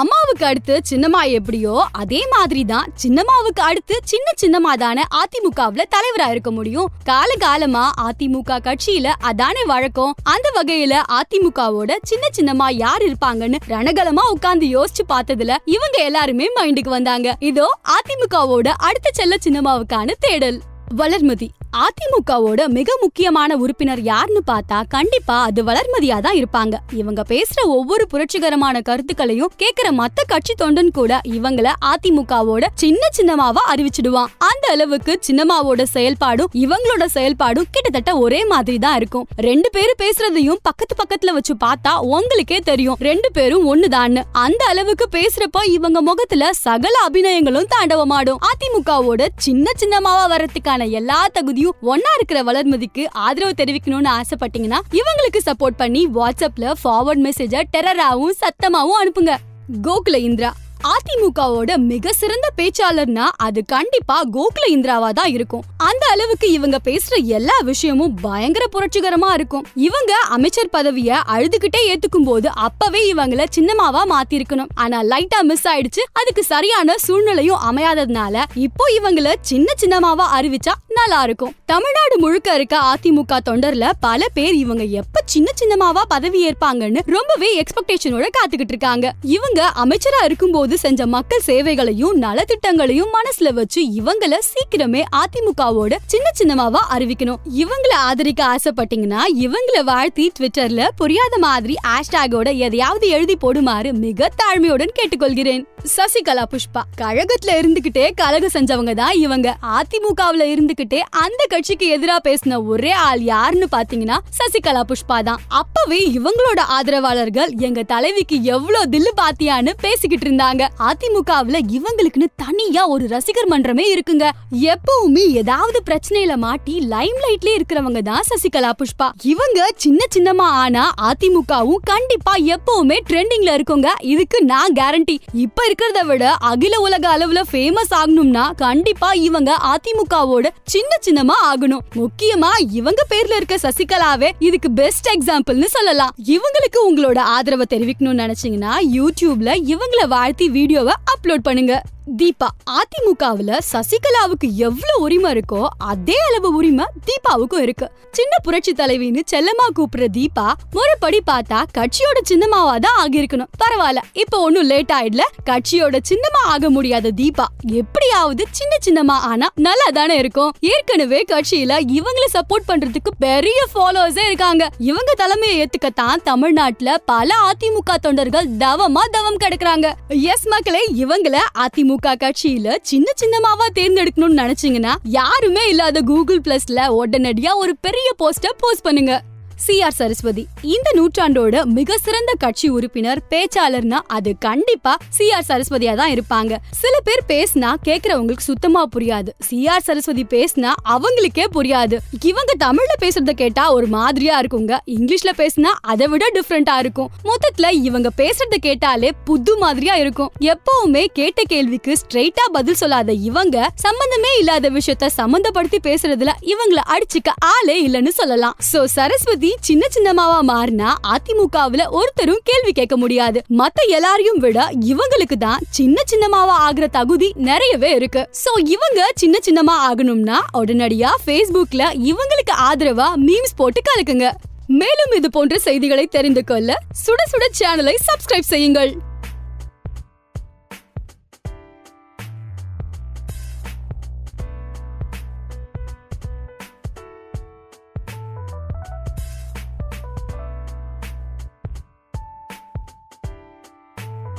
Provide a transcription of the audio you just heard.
அம்மாவுக்கு அடுத்து சின்னம்மா எப்படியோ அதே மாதிரி தான் சின்னம்மாவுக்கு அடுத்து சின்ன சின்னம்மா தானே அதிமுகவுல தலைவரா இருக்க முடியும். காலகாலமா அதிமுக கட்சியில அதானே வழக்கம். அந்த வகையில அதிமுகவோட சின்ன சின்னம்மா யார் இருப்பாங்கன்னு ரணகலமா உட்கார்ந்து யோசிச்சு பார்த்ததுல இவங்க எல்லாருமே மைண்டுக்கு வந்தாங்க. இதோ அதிமுகவோட அடுத்த செல்ல சின்னம்மாவுக்கான தேடல். வளர்மதி. அதிமுகவோட மிக முக்கியமான உறுப்பினர் யாருன்னு பார்த்தா கண்டிப்பா அது வளர்மதியா தான் இருப்பாங்க. இவங்க பேசுற ஒவ்வொரு புரட்சிகரமான கருத்துக்களையும் கேக்குற மத்த கட்சி தொண்டன் கூட இவங்கள அதிமுகவோட சின்ன சின்னமாவா அறிவிச்சிடுவான். அந்த அளவுக்கு சின்னமாவோட செயல்பாடும் இவங்களோட செயல்பாடும் கிட்டத்தட்ட ஒரே மாதிரி தான் இருக்கும். ரெண்டு பேரும் பேசுறதையும் பக்கத்து பக்கத்துல வச்சு பார்த்தா உங்களுக்கே தெரியும். ரெண்டு பேரும் ஒண்ணுதான்னு. அந்த அளவுக்கு பேசுறப்ப இவங்க முகத்துல சகல அபிநயங்களும் தாண்டவமாடும். அதிமுகவோட சின்ன சின்னமாவா வரதுக்கான எல்லா வளர்மதியும் ஒன்னா இருக்கிற வளர்மதிக்கு ஆதரவு தெரிவிக்கணும்னு ஆசைப்பட்டீங்கன்னா இவங்களுக்கு சப்போர்ட் பண்ணி வாட்ஸ்அப்ல ஃபார்வர்ட் மெசேஜ டெரராவும் சத்தமாவும் அனுப்புங்க. கோகுல இந்திரா அதிமுகவோட மிக சிறந்த பேச்சாளர்னா அது கண்டிப்பா கோகுல இந்திராவா தான் இருக்கும். அந்த அளவுக்கு இவங்க பேசுற எல்லா விஷயமும் பயங்கர புரட்சிகரமா இருக்கும். இவங்க அமைச்சர் பதவிய அழுதுகிட்டே ஏத்துக்கும் போது அப்பவே இவங்கள சின்னமாவா மாத்திருக்கணும். ஆனா லைட்டா மிஸ் ஆயிடுச்சு. அதுக்கு சரியான சூழ்நிலையும் அமையாததுனால இப்போ இவங்கள சின்ன சின்னமாவா அறிவிச்சா நல்லா இருக்கும். தமிழ்நாடு முழுக்க இருக்க அதிமுக தொண்டர்ல பல பேர் இவங்க எப்ப சின்ன சின்னமாவா பதவி ஏற்பாங்கன்னு ரொம்பவே எக்ஸ்பெக்டேஷனோட காத்துக்கிட்டு இருக்காங்க. இவங்க அமைச்சரா இருக்கும்போது செஞ்ச மக்கள் சேவைகளையும் நலத்திட்டங்களையும் மனசுல வச்சு இவங்கள சீக்கிரமே அதிமுகவோட சின்ன சின்னமாவா அறிவிக்கணும். இவங்கள ஆதரிக்க ஆசைப்பட்டீங்கன்னா இவங்கள வாழ்த்தி ட்விட்டர்ல புரியாத மாதிரி ஹேஷ்டாகோட எதையாவது எழுதி போடுமாறு மிக தாழ்மையுடன் கேட்டுக்கொள்கிறேன். சசிகலா புஷ்பா. கழகத்துல இருந்துகிட்டே கழகம் செஞ்சவங்க தான் இவங்க. அதிமுகவுல இருந்துகிட்டு அந்த கட்சிக்கு எதிரா பேசின ஒரே ஆள் யாருன்னு பாத்தீங்கன்னா சசிகலா புஷ்பா தான். அப்பவே இவங்களோட ஆதரவாளர்கள் எங்க தலைவிக்கு எவ்வளவு தில்லு பாத்தியான்னு பேசிக்கிட்டு இருந்தாங்க. அதிமுகவுல இவங்களுக்குன்னு தனியா ஒரு ரசிகர் மன்றமே இருக்குங்க. எப்பவுமே ஏதாவது பிரச்சனையில மாட்டி லைம் லைட்ல இருக்கிறவங்க தான் சசிகலா புஷ்பா. இவங்க சின்ன சின்னமா ஆனா அதிமுகவும் கண்டிப்பா எப்பவுமே ட்ரெண்டிங்ல இருக்குங்க. இதுக்கு நான் கேரண்டி இப்ப இருக்கிறத விட அகில உலக அளவுல ஃபேமஸ் ஆகணும்னா கண்டிப்பா இவங்க அதிமுகவோட சின்ன சின்னமா ஆகணும். முக்கியமா இவங்க பேர்ல இருக்க சசிகலாவே இதுக்கு பெஸ்ட் எக்ஸாம்பிள்னு சொல்லலாம். இவங்களுக்கு உங்களோட ஆதரவை தெரிவிக்கணும்னு நினைச்சீங்கன்னா யூடியூப்ல இவங்கள வாழ்த்தி வீடியோவை அப்லோட் பண்ணுங்க. தீபா அதிமுகவுல சசிகலாவுக்கு எவ்வளவு உரிமை இருக்கோ அதே அளவு உரிமை தீபாவுக்கும் இருக்கு. சின்ன புரட்சி தலைவின்னு செல்லமா கூப்பிடுற தீபா முறைப்படி பார்த்தா கட்சியோட சின்னமாவா தான் ஆகியிருக்கணும். பரவாயில்ல இப்ப ஒன்னும் லேட் ஆயிடல. கட்சியோட சின்னமா ஆக முடியாத தீபா எப்படியாவது சின்ன சின்னமா ஆனா நல்லா தானே இருக்கும். ஏற்கனவே கட்சியில இவங்களை சப்போர்ட் பண்றதுக்கு பெரிய ஃபாலோவர்ஸே இருக்காங்க. இவங்க தலைமையை ஏத்துக்கத்தான் தமிழ்நாட்டுல பல அதிமுக தொண்டர்கள் தவமா தவம் கிடக்குறாங்க. எஸ் மக்களே இவங்கள அதிமுக கட்சியில சின்ன சின்னமாவா தேர்ந்தெடுக்கணும்னு நினைச்சீங்கன்னா யாருமே இல்லாத கூகுள் பிளஸ்ல உடனடியா ஒரு பெரிய போஸ்டர் போஸ்ட் பண்ணுங்க. சி ஆர் சரஸ்வதி இந்த நூற்றாண்டோட மிக சிறந்த கட்சி உறுப்பினர் பேச்சாளர்னா அது கண்டிப்பா சி ஆர் சரஸ்வதியா தான் இருப்பாங்க. சில பேர் பேசினா கேக்குறவங்களுக்கு சுத்தமா புரியாது. சி ஆர் சரஸ்வதி பேசினா அவங்களுக்கே புரியாது. இவங்க தமிழ்ல பேசுறத கேட்டா ஒரு மாதிரியா இருக்குங்க. இங்கிலீஷ்ல பேசினா அதை விட டிஃப்ரெண்டா இருக்கும். மொத்தத்துல இவங்க பேசுறத கேட்டாலே புது மாதிரியா இருக்கும். எப்பவுமே கேட்ட கேள்விக்கு ஸ்ட்ரெயிட்டா பதில் சொல்லாத இவங்க சம்பந்தமே இல்லாத விஷயத்த சம்பந்தப்படுத்தி பேசுறதுல இவங்கள அடிச்சுக்க ஆளே இல்லைன்னு சொல்லலாம். சோ சரஸ்வதி சின்ன சின்னமாவா மாறினா அதிமுகவுல ஒருத்தரும் கேள்வி கேட்க முடியாது. மத்த எல்லாரையும் விட இவங்களுக்கு தான் சின்ன சின்னமாவா ஆகுற தகுதி நிறையவே இருக்கு. சோ இவங்க சின்ன சின்னமா ஆகணும்னா உடனடியா பேஸ்புக்ல இவங்களுக்கு ஆதரவா மீம்ஸ் போட்டு கலக்குங்க. மேலும் இது போன்ற செய்திகளை தெரிந்து கொள்ள சுட சுட சேனலை சப்ஸ்கிரைப் செய்யுங்கள்.